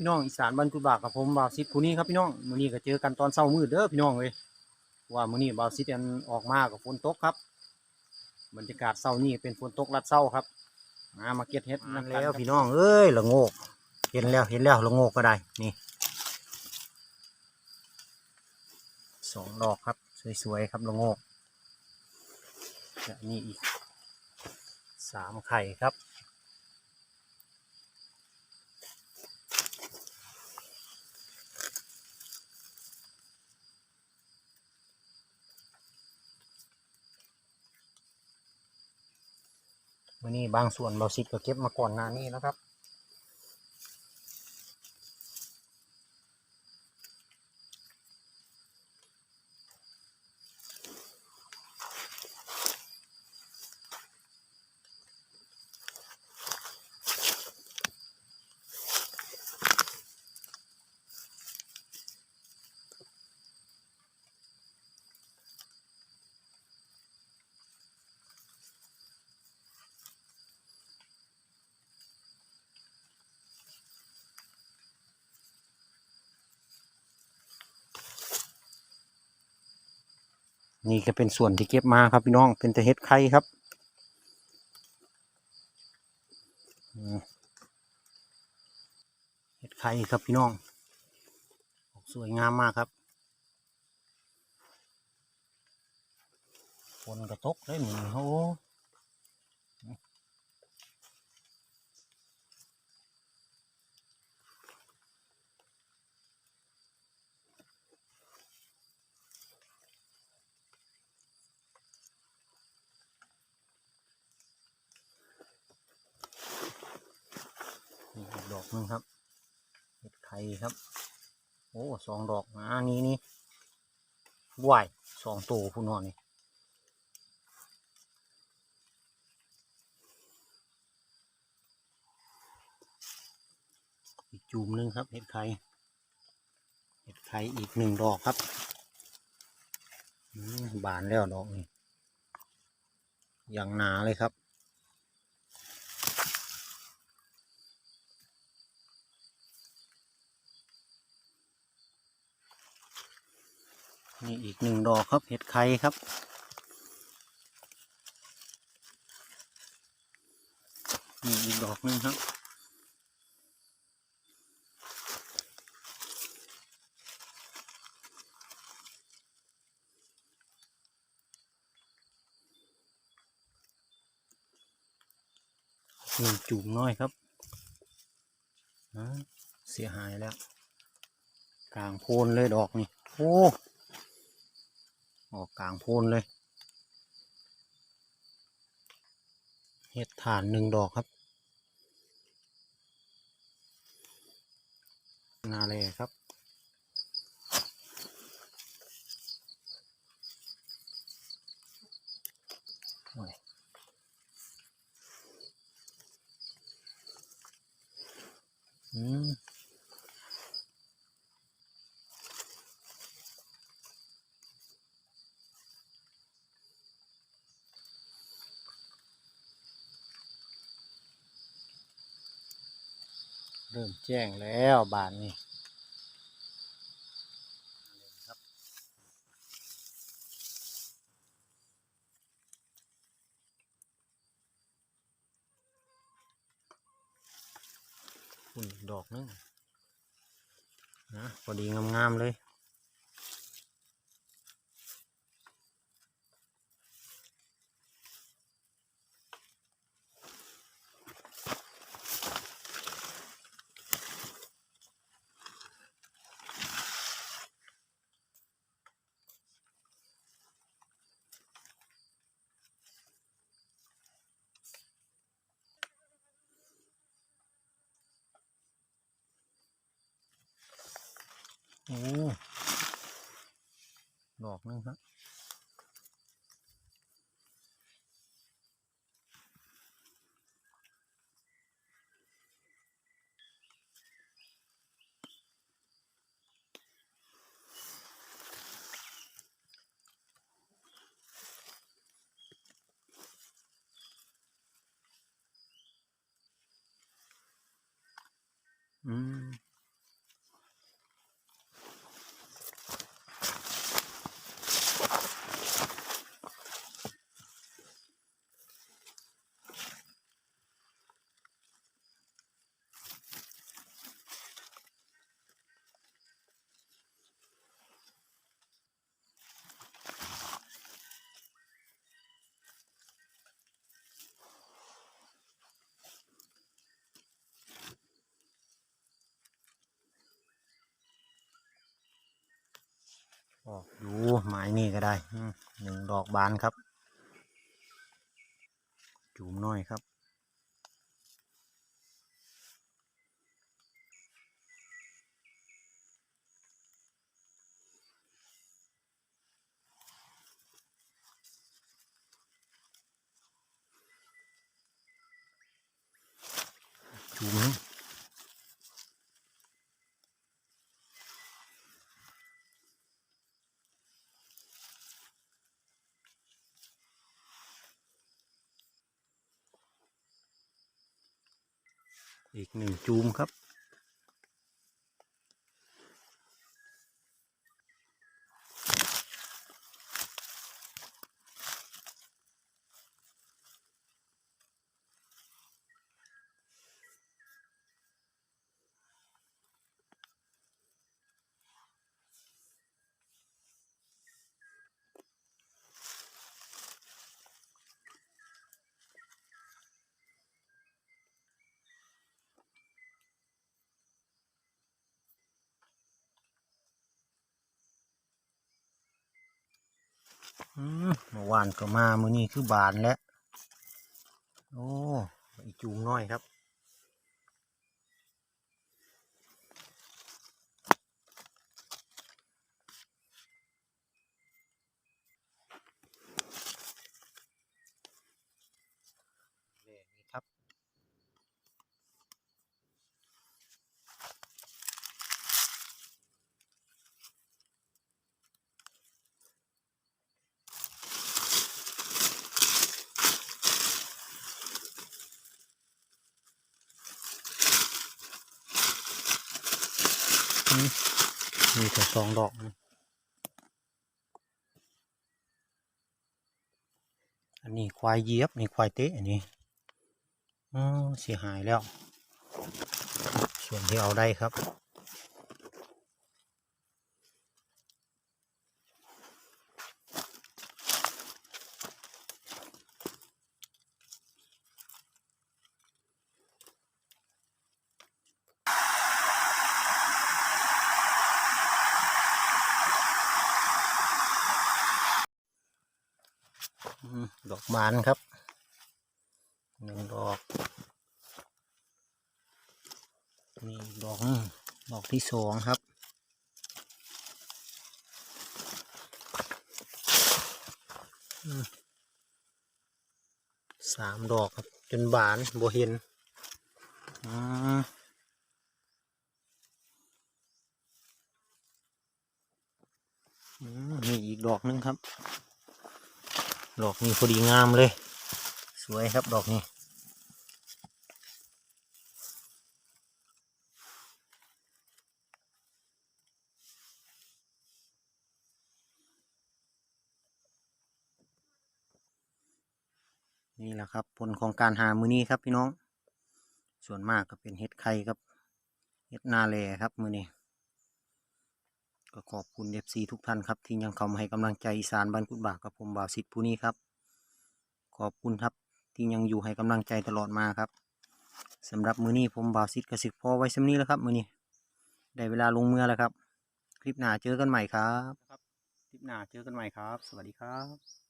พี่น้องอีสานบ้านกุดบากกับผมบ่าวซิดผู้นี้ครับพี่น้องมื้อนี้ก็เจอกันตอนเช้ามืดเด้อพี่น้องเลยว่ามื้อนี้บ่าวซิดอันออกมากับฝนตกครับบรรยากาศเช้านี้เป็นฝนตกลัดเช้าครับมามาเก็บเฮ็ดนั่นแล้ว พี่น้องเอ้ยละโงก เห็นแล้วเห็นแล้วละโงกก็ได้นี่สองดอกครับ สวยๆครับละโงกและนี่อีกสามไข่ครับ วันนี้บางส่วนเราซิดก็เก็บมาก่อนหน้านี้นะครับ นี่ก็เป็นส่วนที่เก็บมาครับพี่น้องเป็นแต่เห็ดไข่ครับเห็ดไข่ครับพี่น้องสวยงามมากครับฝนกระตกได้เหมือนโอีกดอกห นึงครับเห็ดไข่ครับ โอ้สองดอกอ่านี่นี่วายสองตัวผู้นอนนี่อีกจูมหนึงครับเห็ดไข่เห็ดไข่อีกหนึ่งดอกครับบานแล้วดอกนี่อย่างหนาเลยครับ นี่อีกหนึ่งดอกครับเห็ดไข่ครับ นี่อีกดอกหนึ่งครับหนึ่งจุ่มน้อยครับ เสียหายแล้ว กลางโพนเลยดอกนี่ โอ้ ออกกลางโพนเลยเห็ดถ่านหนึ่งดอกครับ นาเลครับโอ้ยอืม เริ่มแจ้งแล้วบานนี้ดอกนึงนะพอดีงามๆเลย โอ้ดอกนึงครับอืม ออกดูไม้นี่ก็ได้หนึ่งดอกบานครับจูมน้อยครับจูม อีกหนึ่งจูมครับ เมื่อวานก็มา มื้อนี้คือบานแล้ว โอ้อีจูงน้อยครับ มีแต่สองดอกอันนี้ควายเยียบนี่ควายเตะอันนี้อ๋อเสียหายแล้ว ส่วนที่เอาได้ครับ อืมด อกบานครับหนึ่งดอกนี่ดอกดอกที่สองครับสามดอกครับ จนบานบเห็นอืมอืมนี่อีกดอกหนึงครับ ดอกนี้พอดีงามเลย สวยครับดอกนี้นี่แหละครับผลของการหามือนี้ครับพี่น้อง ส่วนมากก็เป็นเห็ดไข่ครับ เห็ดนาแลครับมือนี้ ก็ขอบคุณเอฟซีทุกท่านครับ ที่ยังเข้ามาให้กำลังใจอีสานบ้านกุดบากกับผมบ่าวสิทธิ์ผู้นี้ครับ ขอบคุณครับที่ยังอยู่ให้กำลังใจตลอดมาครับสำหรับมือนี้ผมบ่าวสิทธิ์กสิกพอไว้สำนี้แล้วครับ มือนี้ได้เวลาลงเมื่อแล้วครับ คลิปหน้าเจอกันใหม่ครับ คลิปหน้าเจอกันใหม่ครับ สวัสดีครับ